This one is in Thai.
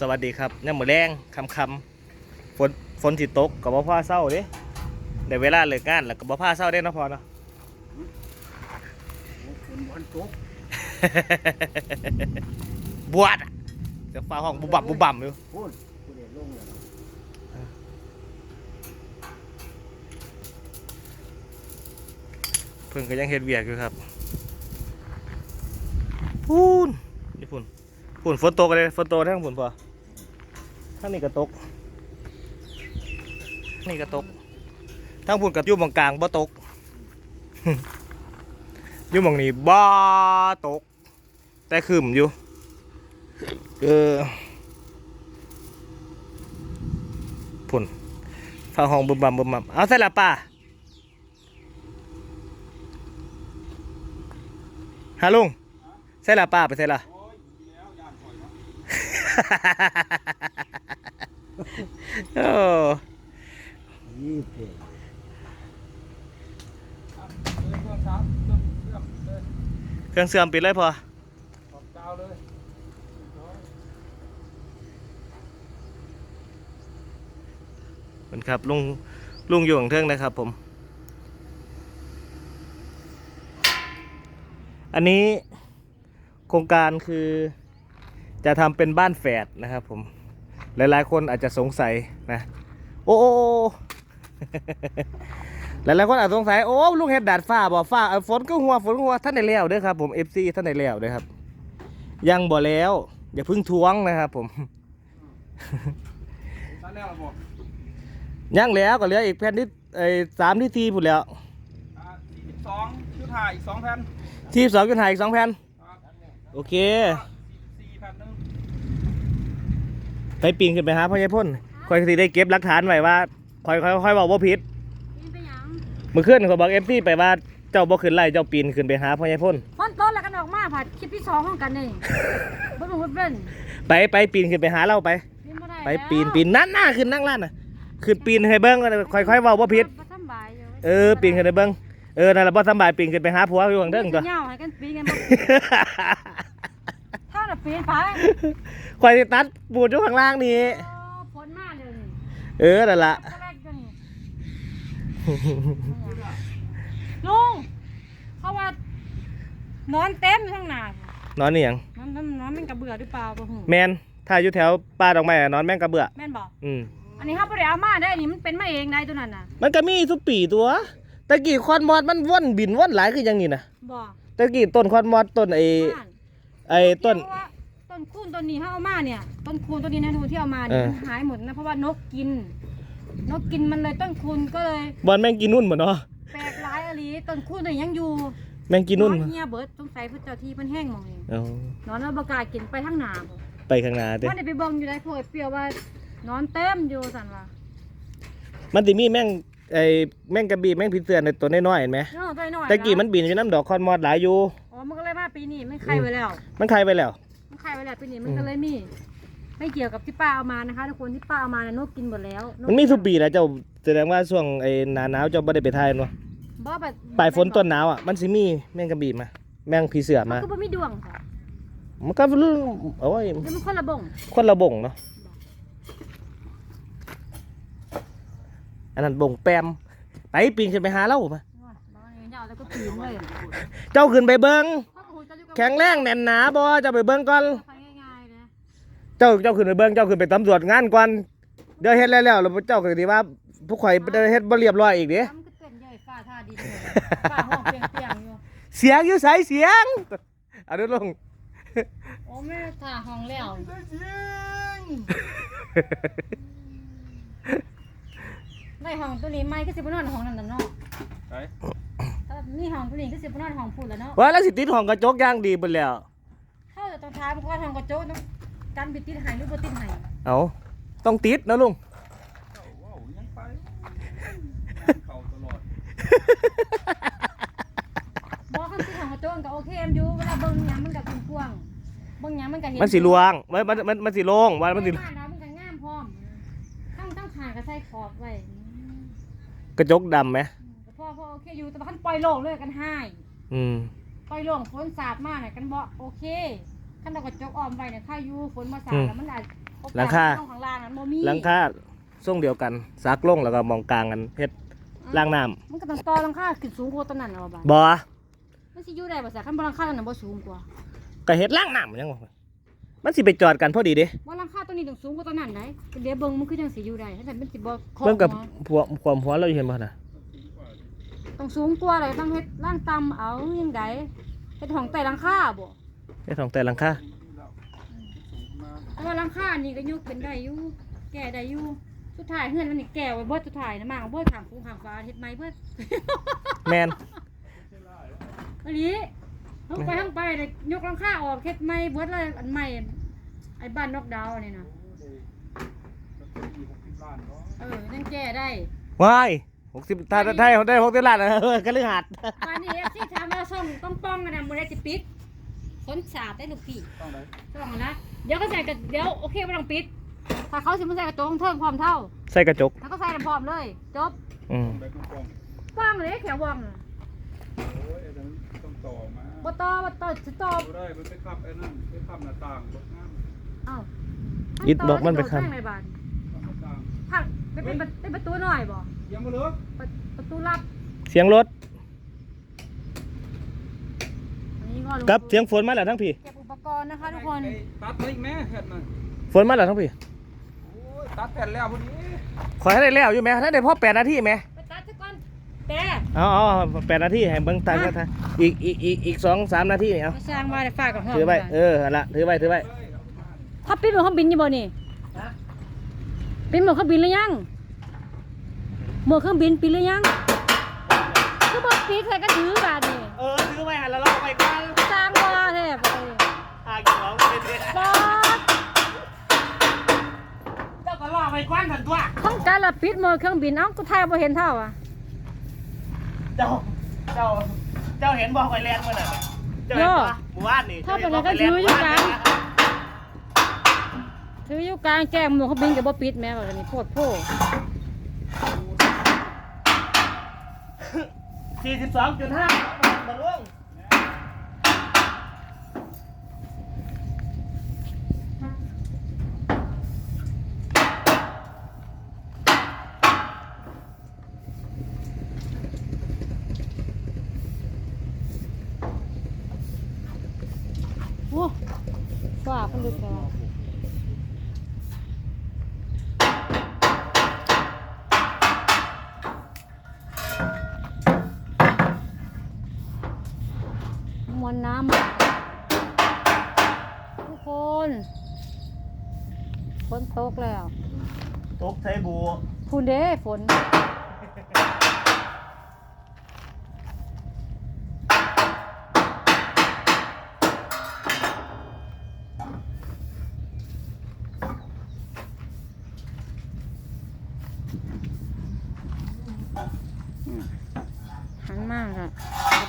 สวัสดีครับเนี่ยามมือแรงคำคำๆฝนฝนสิตกกับบ่พ่อเศร้าเด้ได้เวลาเลิกงานแล้วกับบ่พ่อเศร้าเด้เนาะพอเนาะคุณวันตกบวชอะเดี๋ยวฟ้าห้องบุบบับบุบบับอยู่พูดพูดเด็ลงเลยเพิ่งก็ยังเฮ็ดเวียกอยู่ครับพูนนี่พุ่น พุ่นฝนตกเลยฝนตกทั้งพุ่นพอทั้งนี้ก็ตกนี่ก็ตกทั้งพุ่นกับยู่มองกลางบ่ตกยู่มองนี้บ่ตก แต่คืมอยู่เออพุ่นฟ้าห้องบึมบัมบึมบัมเอาใส่ละป้าฮะลุงใช่ละป้าไปใช่ละ โอ้ยี่สิบเครื่องเสื่อมปิดเลยพอเป็นครับลุงลุงอยู่ของเทิงนะครับผม อันนี้โครงการคือ จะทำเป็นบ้านแฝดนะครับผม หลายๆ คนอาจจะสงสัยนะ โอ้โอ้โอ้หลายๆคนอาจสงสัยโอ้ลุงเห็ดดาดฟ้าบ่ฟ้าเอ่อฝนก็หัวฝนก็หัวท่านได้แล้วเด้อครับผม FC ท่านได้แล้วเด้อครับ ยังบ่แล้ว อย่าเพึ่งทวงนะครับผมตอนแรกเราบอกยังแล้วก็เหลืออีกแผ่นที่ไอ้สามที่ทีพูดแล้วอ่าสี่สิบสองชุดถ่ายอีกสองแผ่นทีสองกันหายอีกสองแผ่นครับโอเค สี่แผ่นหนึง ไปปีนขึ้นไปหาพ่อใหญ่พ่นคอยสิได้เก็บหลักฐานไว้ว่าคอยคอยคอยบอกว่าผิดนี่เป็นหยังเมื่อคืนเขาบอกเอฟซีไปว่าเจ้าบ่ขึ้นไล่เจ้าปีนขึ้นไปหาพ่อใหญ่พ่นฟอนต้นแล้วกันออกมาผัดคลิปที่สองของกันนี่ บ่รู้ว่าเป็นไปไปปีนขึ้นไปหาเราไปปีนบ่ได้ไปปีนปีนนั่นหน้าขึ้นนั่งล้านน่ะขึ้นปีนให้เบิ้งค่อยค่อยๆเว้าว่าผิดบ่สำบายอยู่เออปีนขึ้นให้เบิ้งเออนั่นแหละบ่สำบายปีนขึ้นไปหาผัวอยู่ข้างเด้งตัว เหงาให้กันปีนกันบ่ถ้าน่ะ ปีนไปคอยสิตัดปูดอยู่ข้างล่างนี่โอ้ฝนมาเดี๋ยวนี้เออนั่นล่ะก็แรกเดี๋ยวนี้ลุงเขาว่านอนเต็มอยู่ข้างหน้านอนนี่หยังนอนนอนนอนมันกระเบื่อหรือเปล่าบ่ฮู้แมนถ้าอยู่แถวป่าดอกไม้อะนอนแม่งกระเบื่อแม่นบ่อืม อันนี้เฮาบ่ได้เอามาได้อันนี้มันเป็นมาเองได้ตัวนั้นน่ะมันก็มีทุกปีตัวตะกี้คอนมอดมันว่อนบินว่อนหลายคือหยังนี่นะบ่ตะกี้ต้นคอนมอดต้นไอ้บ้านไอ้ต้น เพราะว่า ต้นคูนต้นนี้เขาเอามาเนี่ย ต้นคูนต้นนี้นะทูที่เอามาเอเนี่ยอมันหายหมดนะเพราะว่านกกิน นกกินมันเลยต้นคูนก็เลยบอลแม่งกินนุ่นหมดเนาะแปลกร้ายอลีต้นคูนตัวนี้ยังอยู่แม่งกินนุ่นนเฮียเบิร์ดสงสัยพระเจ้าที่เพิ่นแห้งหมองเองเอานอนแล้วบกล้ากินไปทั้งหนาบ่ไปข้างหน้าเด้ว่าได้ไปเบิ่งอยู่ได้โพยเปรียวว่านอนเต็มอยู่สั่นว่ามันสิมีแม่งไอ้แม่งกระบี่แม่งผีเสื้อในตัวน้อยๆเห็นไหมเนาะตัวน้อยตะกี้มันบินอยู่น้ำดอกคอนมอดหลายอยู่ อ๋อมันก็เลยมาปีนี้มันไข่ไว้แล้วมันใครไปแล้ว มันไข่ไว้แล้วปีนี้มันก็เลยมี ไม่เกี่ยวกับที่ป้าเอามานะคะทุกคนที่ป้าเอามาน่ะนกกินหมดแล้วกมันมีทุกปีแหละเจ้าแสดงว่าช่วงไอ้หนาหนาวเจ้าบ่ได้ไปทายเนาะบ่แบบปลายฝนต้นหนาวอะมันสิมีแม่งกระบี่มา แม่งผีเสื้อมันมาก็บ่มีดวงค่ะมันก็เรื่องโอ้ยเดี๋ยวมันคนละบ่งคนละบ่งเนาะอันนั้นบ่งแปมไปปีนขึ้นไปหาเรามาบ้าเงาแล้วก็ปีนเลยเจ้าขึ้นไปเบิ้ง แข็งแรงแน่นหนาบ่เจ้าไปเบิ้งก่อน ไปง่ายๆนะเจ้าเจ้าขึ้นไปเบิ้งเจ้าขึ้นไปตำรวจงานก่อนเดี๋ยวเฮ็ดแล้วแล้วแล้วเจ้าก็สิว่าผู้ข่อยเเฮ็ดบ่เรียบร้อยอีกเด้ทำก็เต้นใหญ่ฟ้าท่าดินเลยฟ้าห้องเปียงเปียงๆอยู่เสียงอยู่ไสเสียงเอาดูลงโอ้แม่ท่าห้องแล้วในห้องตัวนี้ไม่ก็สิบนอนห้องนั่นน่ะเนาะไปถ้า นี่ห้องตัวนี้ก็สิบนอนห้องพูดแล้วเนาะว่าแล้วสิติดห้องกระจกอย่างดีเบิดแล้วเข้าแต่ตอนท้ายมันก็ห้องกระโจกต้องกันบิดติดหายหรือบ่ติดหายเอาต้องติดนะลุงเจ้าว้าวยังไปเข่าตลอดบอกคันติดห้องกระโจกก็โอเคมอยู่เวลาเบิ่งหยังมันก็กว้างๆเบิ่งหยังมันก็เห็นมันสิลวงมันมันมันมันสิโล่งว่ามันสิบ้านเรามันก็งามพร้อมตั้งตั้งขาก็ใส่ขอบไว้กระจกดำไหมแต่พ่ อพ่อโอเคอยู่แต่ว่าคันปล่อยโล่งเลยกันให้อืมปล่อยโล่งฝนสาดมาเนี่ยกันบ่โอเคคันเราก็จกออมไว้เนี่ยข้าอยู่ฝนมาสาดแล้วมันอาจหลังคาข้างล่างนั้นบ่มีหลังคาทรงเดียวกันซักลงแล้วก็มองกลางกันเฮ็ดล่างน้ำมันก็ต้องต่อหลังคาขึ้นสูงกว่าต้นนั้นเอาบ่าดบ่มันสิอยู่ได้บ่ซะคันบ่หลังคาต้นนั้นบ่สูงกว่าก็เฮ็ดล่างน้ำยังบ่มันสิไปจอดกันพอดีเด้บ่หลังคาต้นนี้ต้องสูงกว่าต้นนั้นได้เดี๋ยวเบิ่งมันคือจังสิอยู่ได้ถ้าแต่มันสิบ่เคาะเบิ่งกับหัวหัวความหัวเราอยู่เห็นบ่น่ะ ต้องสูงกว่าเลยต้องเฮ็ดล่างต่ำเอายังไงเฮ็ดห้องใต้หลังคาบ่เฮ็ดของแต่หลังคาแต่ว่าหลังคานี่ก็ยกเป็นได้อยู่แก้ได้อยู่สุดท้ายเฮือนมันนี่แก้ไว้เบิดสุดท้ายนะมากเบิดข้างฟูข้างฟ้าเฮ็ดใหม่เบิดแม่นอันนี้ทั้งไปทั้งไปเลยยกหลังคาออกเฮ็ดใหม่เบิดเลยอันใหม่ไอ้บ้านนอกดาวน์นี่นะเออนั่นแก้ได้ว้าย 60ถ้าถ้าได้60ล้านเออก็ลือหัดป่านนี้ FC ถามว่าส่งต้องป้องกันนะบ่ได้สิปิดคนสาบได้ลูกพี่ต้องไหนต้องนะเดี๋ยวก็ใส่กับเดี๋ยวโอเคไม่ต้องปิด ถ้าเขาสิมาใส่กระจงเทิงพร้อมเท่า ใส่กระจกแล้วก็ใส่พร้อมเลย จบอืมป้องว่างเลยแขวว่างโอ้ยไอ้นั่นต้องต่อมาบ่ต่อบ่ต่อสิต่อบ่ได้มันไปขับไอ้นั่นไปขับหน้าต่างรถน้ำเอ้าอิดบอกมันไปคันข้างในบ้าน ขับหน้าต่างผักเป็นเป็นเป็นประตูหน่อยบ่ยังมาเลิกประประตูลับเสียงรถอันนี้ก็ลงกับเสียงฝนมาแล้วทั้งพี่ เก็บอุปกรณ์นะคะทุกคนไอ้ตัดไปอีกแม่แผ่นน่ะฝนมาแล้วทั้งพี่โอ้ยตัดแผ่นแล้วพอดีขอให้ได้แล้วอยู่ไหมถ้าได้พอแปดนาทีไหมไปตัดซะก่อนแต่เอาเอาเอาแปดนาทีให้เบิ่งตายก็ทายอีกอีกอีกอีกสองสามนาทีนี่เอามาสร้างมาได้ฝากกับห้องถือไว้เออเอาละถือไว้ถือไว้ถ้าปิดหมดเครื่องบินอยู่บ่นี่ ปิดหมดเครื่องบินหรือยังหมดเครื่องบินปิดหรือยังคือบ่ปิดใส่กันถือบาดนี่เออถือไว้หันแล้วเราไปกันสร้างว่าแท้ไปหากี่ของไปเรื่อยบอสเจ้าก็ล่อไปกว้านทันตัวต้องการละปิดหมดเครื่องบินเอ้าก็ถ่ายบ่เห็นเท่าอะเจ้าเจ้าเจ้าเห็นบอกไปแลนด์เมื่อไหร่เจ้าเห็นปะหมู่บ้านนี่ถ้าเป็นอะไรก็ถืออยู่กลาง ถืออยู่กลางแจ้งหมดเครื่องบินก็บ่ปิดแม่ว่านี่โพดโพ่สี่สิบสองจุดห้าบรรลุงโอ้ฟ้าเพิ่นลึกแล้ มวลน้ำมาทุกคนฝนตกแล้ว ตกไทยบู พูนเด้ฝน